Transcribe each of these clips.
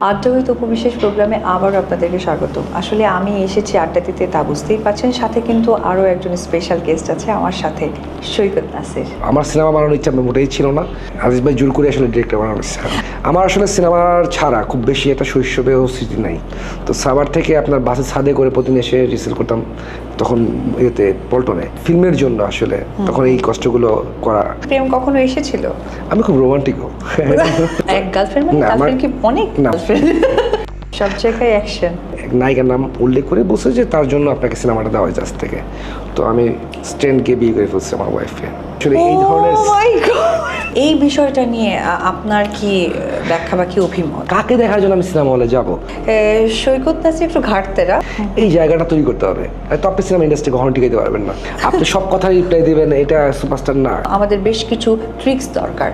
আড্ডা হইত উপবিশেষ প্রোগ্রামে আবার আপনাদেরকে স্বাগত আসলে আমি এসেছি আড্ডা দিতে তা বুঝতেই পারছেন। সাথে কিন্তু আরও একজন স্পেশাল গেস্ট আছে আমার সাথে সৈকত নাসির। আমার সিনেমা বানানোর ইচ্ছা মোটেই ছিল না। আজিজ ভাই জোর করে আসলে ডিরেক্টর বানানোর ইচ্ছা। আমার আসলে সিনেমার ছাড়া খুব বেশি একটা শৈশবেও স্মৃতি নাই। তো সাবার থেকে আপনার বাসে ছাদে করে প্রতিদিন এসে রিসেল করতাম তখন ইয়েতে পল্টনে। ফিল্মের জন্য আসলে তখন এই কষ্টগুলো করা। প্রেম কখনো এসেছিল? আমি খুব রোমান্টিকও এক গার্লফ্রেন্ড মানে আমার- গার্লফ্রেন্ড কি অনেক না। গার্লফ্রেন্ড সব জায়গায় অ্যাকশন এক নায়িকার নাম উল্লেখ করে বলছে যে তার জন্য আপনাকে সিনেমাটা দেওয়া হয় আজ থেকে। তো আমি স্ট্যান্ডকে বিয়ে করে ফেলছি আমার ওয়াইফকে এই ধরনের এই বিষয়টা নিয়ে আপনার কি ব্যাখ্যা বা কি অভিমত। কাকে দেখার জন্য আমি সিনেমা হলে যাব? সৈকত নাসির একটু ঘাটতেরা এই জায়গাটা তৈরি করতে হবে। তো আপনি সিনেমা ইন্ডাস্ট্রি কখনো টিকাইতে পারবেন না। আপনি সব কথাই রিপ্লাই দিবেন এটা সুপারস্টার না। আমাদের বেশ কিছু ট্রিক্স দরকার।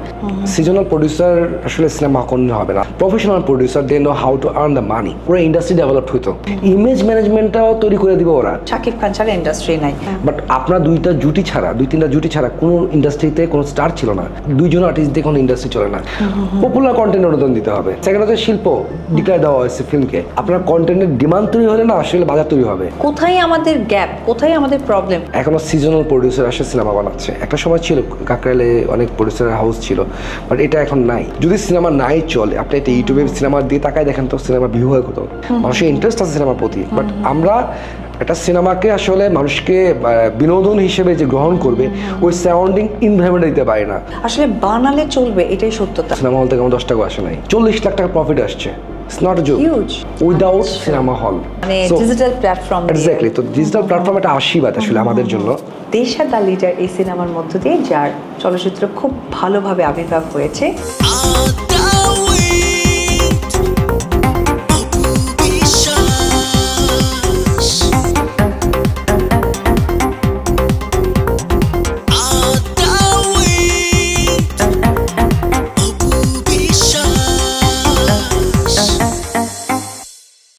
সিজনাল প্রডিউসার আসলে সিনেমা কোনো হবে না। Professional producer they know how to earn the money পুরো ইন্ডাস্ট্রি ডেভেলপ হইতো। ইমেজ ম্যানেজমেন্টটাও তৈরি করে দিবে ওরা। শাকিব খান ছাড়া ইন্ডাস্ট্রি নাই। বাট আপনার দুইটা জুটি ছাড়া দুই তিনটা জুটি ছাড়া কোনো ইন্ডাস্ট্রিতে কোনো স্টার ছিল না। দুইজন আর্টিস্ট দিয়ে কোনো ইন্ডাস্ট্রি চলে না। পপুলার কন্টেন্ট অনুদান দিতে হবে। সেকেন্ড হচ্ছে শিল্প ডিক্লেয়ার দেওয়া হয়েছে ফিল্মকে আপনার কন্টেন্টের ডিমান্ড তৈরি হলে না আসলে বাজার তৈরি হবে। কোথায় আমাদের গ্যাপ কোথায় আমাদের প্রবলেম এখনও সিজনাল প্রডিউসার আসে সিনেমা বানাচ্ছে। একটা সময় ছিল কাকরাইলে অনেক প্রডিউসারের হাউস ছিল বাট এটা এখন নাই। যদি সিনেমা নাই চলে আপনি একটা ইউটিউবে সিনেমা দিয়ে তাকায় দেখেন তো সিনেমা ভিউ হয় কত? মানুষের ইন্টারেস্ট আছে সিনেমার প্রতি বাট আমরা একটা সিনেমাকে আসলে মানুষকে বিনোদন হিসেবে যে গ্রহণ করবে ওই সারাউন্ডিং ইনভারমেন্ট দিতে পারে না। আসলে বানালে চলবে এটাই সত্যতা। সিনেমা হল থেকে আমার দশ টাকা আসে নাই। চল্লিশ লাখ টাকা প্রফিট আসছে। It's not joke. Without cinema hall. মানে ডিজিটাল প্ল্যাটফর্ম এক্স্যাক্টলি তো ডিজিটাল প্ল্যাটফর্ম একটা আশীর্বাদ আসলে আমাদের জন্য। দেশা লিডার এই সিনেমার মধ্য দিয়ে যার চলচ্চিত্র খুব ভালোভাবে আবির্ভাব হয়েছে।